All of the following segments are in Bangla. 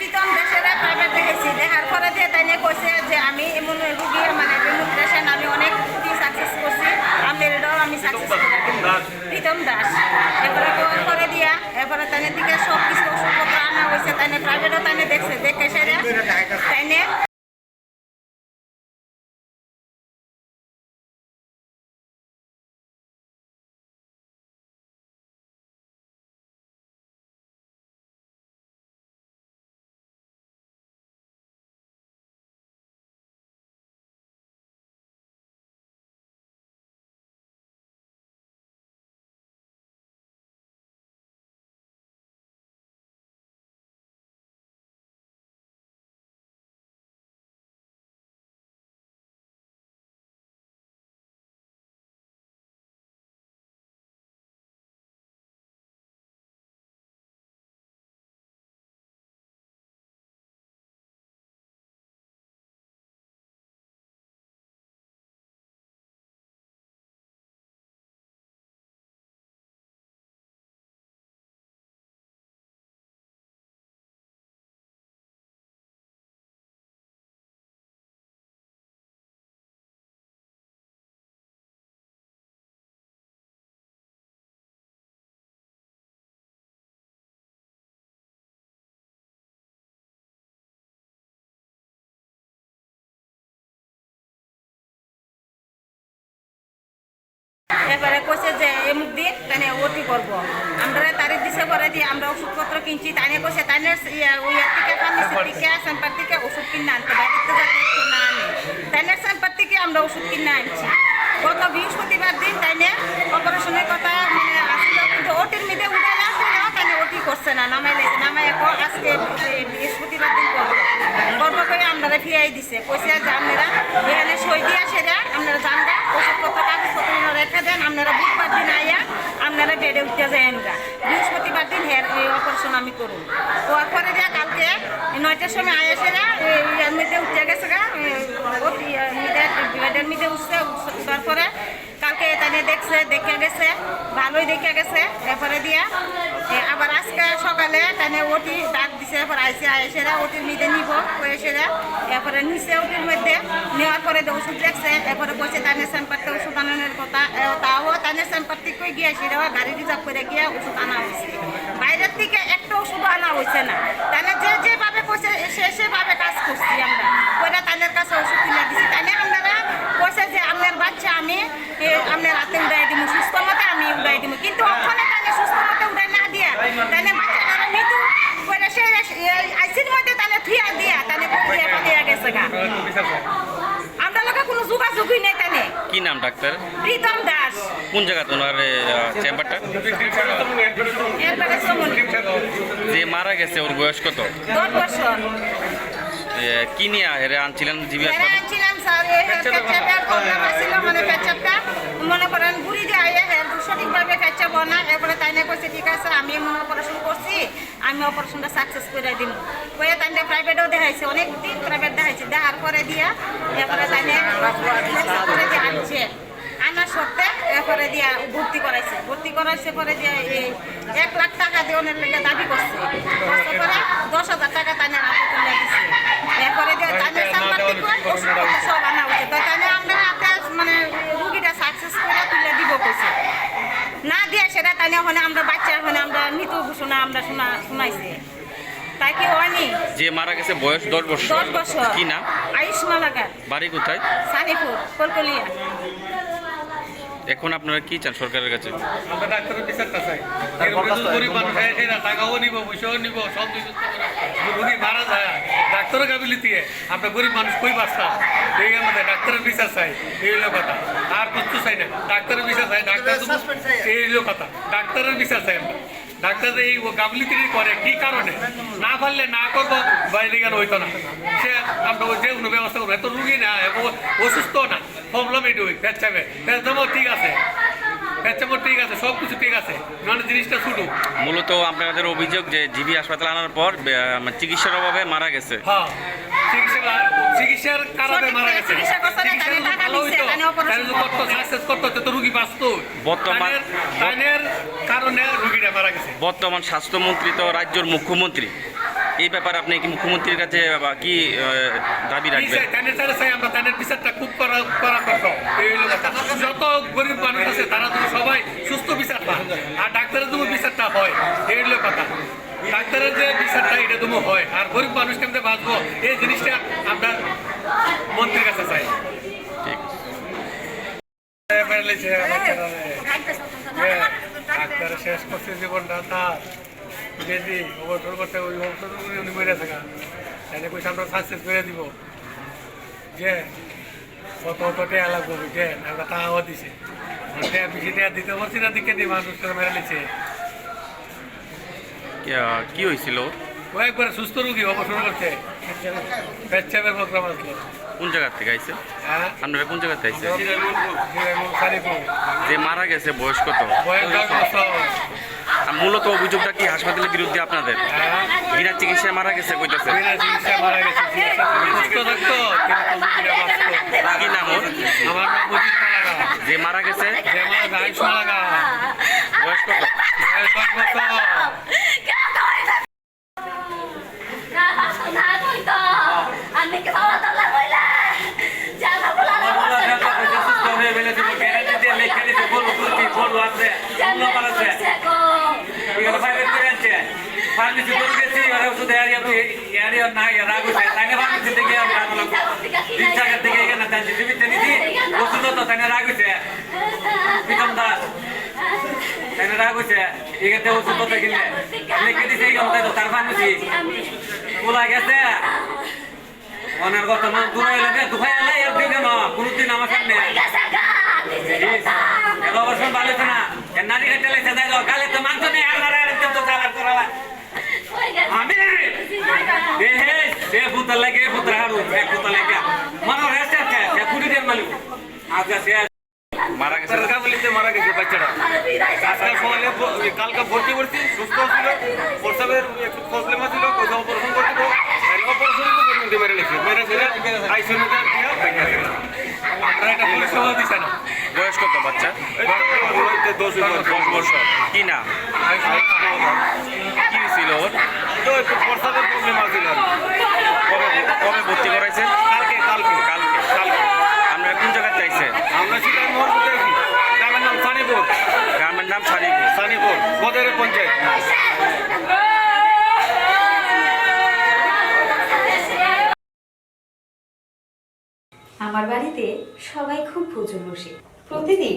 প্রীতম দেশেরা প্রাইভেট দেখেছি দেখার পরে দিয়ে তাই নিয়ে যে আমি এমন রুগী মানে পেশেন্ট আমি অনেক সাকসেস করছি। আমি এটাও আমি সাকসেস প্রীতম দাস। এরপরে করার করে দিয়া, এরপরে তাই দিকে সব কিছু ওষুধপত্র আনা হয়েছে তাই প্রাইভেটও তাই দেখছে। দেখে সেরে তাই এবারে কইছে যে এমুক দিন তাই ওটি করব। আমরা তারিখ দিছে পরে দিয়ে আমরা ওষুধপত্র কিনছি তাই কইছে তাই ওই থেকে ফার্মেসি থেকে। সেম্পার থেকে ওষুধ কিনে আনতে বাড়িতে যাতে একটু না আনে। তাই সেম্পার থেকে আমরা ওষুধ কিনে আনছি। গত বৃহস্পতিবার দিন তাই অপারেশনের কথা মানে আসছিল কিন্তু ওটির মিদে উঠে না আসলে তাই ওটি করছে না নামাইলে নামাই এখন আজকে বৃহস্পতিবার দিন করব। করব করে আমরা ফিরাই দিছে। কইছে যে আপনারা এখানে সই দিয়ে সেরা আপনারা জানগা ওষুধপত্র রেখে দেন আপনারা বুধবার দিন আইয়া আপনারা বেডে উঠতে যায়েন গা বৃহস্পতিবার দিন হেয়ার এই অপারেশন আমি করুন হওয়ার পরে দিয়া কালকে নয়টার সময় আয়া সেরা ইয়ার মধ্যে উঠতে গেছে গা বেডের মধ্যে উঠছে উঠার পরে কালকে তাই দেখছে, দেখে গেছে, ভালোই দেখে গেছে, এরপরে দিয়া আবার আজকে সকালে তাই ওটি ডাক দিছে, এরপর আইসে আইসেরা ওটির মধ্যে নিব এসেরা এরপরে নিচে ওটির মধ্যে নেওয়ার পরে ওষুধ লেগছে এরপরে কইছে তাইনে সেম্পারতে ওষুধ আনানোর কথা তাও তাইনে সেম্পার থেকে গিয়ে সেটাও গাড়ি রিজার্ভ করে গিয়ে ওষুধ আনা হয়েছে বাইরের থেকে একটা ওষুধ আনা হয়েছে না। তাহলে যে যেভাবে কইছে, সে সেভাবে কাজ করছি আমরা। ওইটা তাদের কাছে ওষুধ কিনে দিছি। তাহলে আপনারা কইছে যে, আপনার বাচ্চা আমি আপনার রাতে উড়াই দিব সুস্থ মতে আমি উড়াই দিব কিন্তু ওখানে তাহলে সুস্থ মতে উড়াই না দিয়া তাহলে বাচ্চারা মৃত্যু করে সে আইসির মধ্যে তাহলে থুয়া দিয়া তাহলে দিয়ে গেছে গা। আমরা লোকে কোনো যোগাযোগই নেই। কি নাম ডাক্তার? প্রীতম দাস। কোন জায়গা তোমার চেম্বারটা? যে মারা গেছে ওর বয়স কত? দশ বছর। এ, কি নিয়ে এর আনছিলেন জিবি হাসপাতাল? আনছিলাম স্যার মানে মনে করেন ঘুরি দিয়ে আইয়া হের সঠিকভাবে পেচ্ছাব না। এরপরে তাই না কইছে ঠিক আছে আমি এমন অপারেশন করছি আমি অপারেশনটা সাকসেস করে দিন কয়ে তাই প্রাইভেটও দেখাইছে অনেক দিন প্রাইভেট দেখাইছে। দেখার পরে দিয়া এরপরে তাই করে দিয়ে আনছে। আনার সত্ত্বে এরপরে দিয়া ভর্তি করাইছে। ভর্তি করাইছে পরে দিয়া এই এক লাখ টাকা দিয়ে ওনের লেগে দাবি করছে। করছে পরে দশ হাজার টাকা তাই না তুলে দিছে। এরপরে দিয়া তাই সাংবাদিক সব আনা হচ্ছে তাই আমরা হাতে মানে রুগীটা সাকসেস করে তুলে দিব কইছে। না দিয়া সেটা তাই ওখানে আমরা বাচ্চা ওখানে আমরা মৃত ঘোষণা আমরা শোনা শোনাইছে। তাই কি হয়নি? যে মারা গেছে বয়স দশ বছর। দশ বছর। কি নাম? বাড়ি কোথায়? সানিপুর কলকলিয়া। এখন আপনারা কি চান সরকারের কাছে? আমরা ডাক্তারের বিচারটা চাই। গরিব মানুষ টাকাও নিব পয়সাও নিব সব রুগী মারা যায় ডাক্তারের গাবিলিতে আমরা গরিব মানুষ কই বাঁচতাম? এই আমাদের ডাক্তারের বিচার চাই এই হলো কথা। আর কিছু চাই না। ডাক্তারের বিচার চাই ডাক্তার এই হলো কথা। ডাক্তারের বিচার চাই আমরা। ডাক্তার এই গাবলিতি করে? কি কারণে? না পারলে না করব বাইরে গেলে হইতো না। সে আমরা যে কোনো ব্যবস্থা করব। এত রুগী না অসুস্থ না। প্রবলেম এটু পেচ্ছাবে পেচ্ছাবো ঠিক আছে। পেচ্ছাবো ঠিক আছে সব কিছু ঠিক আছে। মানে জিনিসটা শুধু। মূলত আপনাদের অভিযোগ যে জিবি হাসপাতাল আনার পর মানে চিকিৎসার অভাবে মারা গেছে। হ্যাঁ। চিকিৎসার কারণে মারা গেছে। তো। বর্তমান- তাইনের- তাইনের কারণে রুগীটা মারা গেছে। বর্তমান স্বাস্থ্যমন্ত্রী তো রাজ্যের মুখ্যমন্ত্রী। এই ব্যাপারে আপনি কি মুখ্যমন্ত্রীর কাছে কি দাবি রাখবেন? তাদের চাই চাই আমরা তাদের বিচারটা খুব করা করব যত গরিব মানুষ আছে তারা তো সবাই সুস্থ বিচার পায়। আর ডাক্তারের তুমি বিচারটা হয়। এই হলো কথা। ডাক্তারের যে বিচারটা এটা তুমি হয়। আর গরিব মানুষ কেমনে বাঁচবো এই জিনিসটা আপনার মন্ত্রীর কাছে চাই। ঠিক। ডাক্তার শেষ করছে জীবনটা তার। যদি অবসর করতে ওই অবসর উনি মরে থাকা। তাহলে কইছে আমরা সাকসেস করে দিব। যে কত কত টাকা লাগবে বুঝছে আমরা টাকাও দিছে। টাকা বেশি টাকা দিতে পারছি না দিকে দিয়ে মানুষ মেরে নিচ্ছে কি, হয়েছিল? ও একবার সুস্থ রুগী অবসর করছে। পেচ্ছাপের প্রোগ্রাম আসলো কোন জায়গা থেকে আইছে? হ্যাঁ। আপনারা কোন জায়গা থেকে যে মারা গেছে বয়স কত? বয়স মূলত অভিযোগটা কি হাসপাতালের বিরুদ্ধে আপনাদের? হ্যাঁ। বিনা চিকিৎসায় মারা গেছে কইতেছে? বিনা চিকিৎসায় মারা গেছে চিকিৎসা সুস্থ থাকতো কিন্তু রুগীরা বাঁচতো কি নাম ওর আমার নাম মজিদ মালাগা যে মারা গেছে যে আমার গাইস মালাগা বয়স কত বয়স দশ বছর মনের কথা না দূরে এলে দুখাই এলে এর দিকে না কোনদিন আমার সামনে এত তো না নারী লেছে দেয় কালে তো মানতো নেই, আর আর তো চালাক করালা আমি এ হে সে ভূত লাগে ভূত হারু এক ভূত লাগে। মনে রেস্ট আছে সে কুড়ি দিন মালিক আজকে সে মারা গেছে। সরকারবলিতে মারা গেছে বাচ্চাটা। আজকে সকালে ভ- কালকে ভর্তি করছি সুস্থ ছিল। প্রস্রাবের একটু প্রবলেম আছিল কোথাও অপারেশন করতে অপারেশন মেরে লেখে মেরে ছেলে আইসিউতে একটা বয়স কত বাচ্চা। একটু কালকে কালকে কালকে কালকে কোন জায়গায় চাইছে আমরা গ্রামের নাম গ্রামের নাম সানিপুর পঞ্চায়েত আমার বাড়িতে সবাই খুব প্রচুর বসে। প্রতিদিন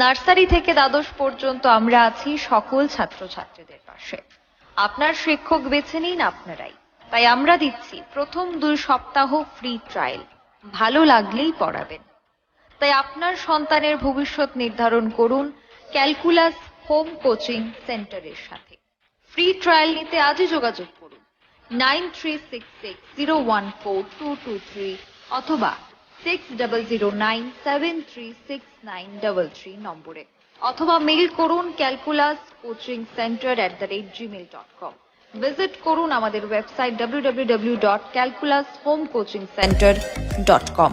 নার্সারি থেকে দ্বাদশ পর্যন্ত আমরা আছি সকল ছাত্রছাত্রীদের পাশে। আপনার শিক্ষক বেছে নিন আপনারাই। তাই আমরা দিচ্ছি প্রথম দুই সপ্তাহ ফ্রি ট্রায়াল ভালো লাগলেই পড়াবেন। তাই আপনার সন্তানের ভবিষ্যৎ নির্ধারণ করুন ক্যালকুলাস হোম কোচিং সেন্টারের সাথে। ফ্রি ট্রায়াল নিতে আজই যোগাযোগ করুন। Nine three six six zero one four two two three অথবা six double zero nine seven three six nine double three নম্বরে। অথবা মেইল করুন calculus coaching centre at the rate Gmail dot com visit করুন আমাদের website W W W dot calculus home coaching centre dot com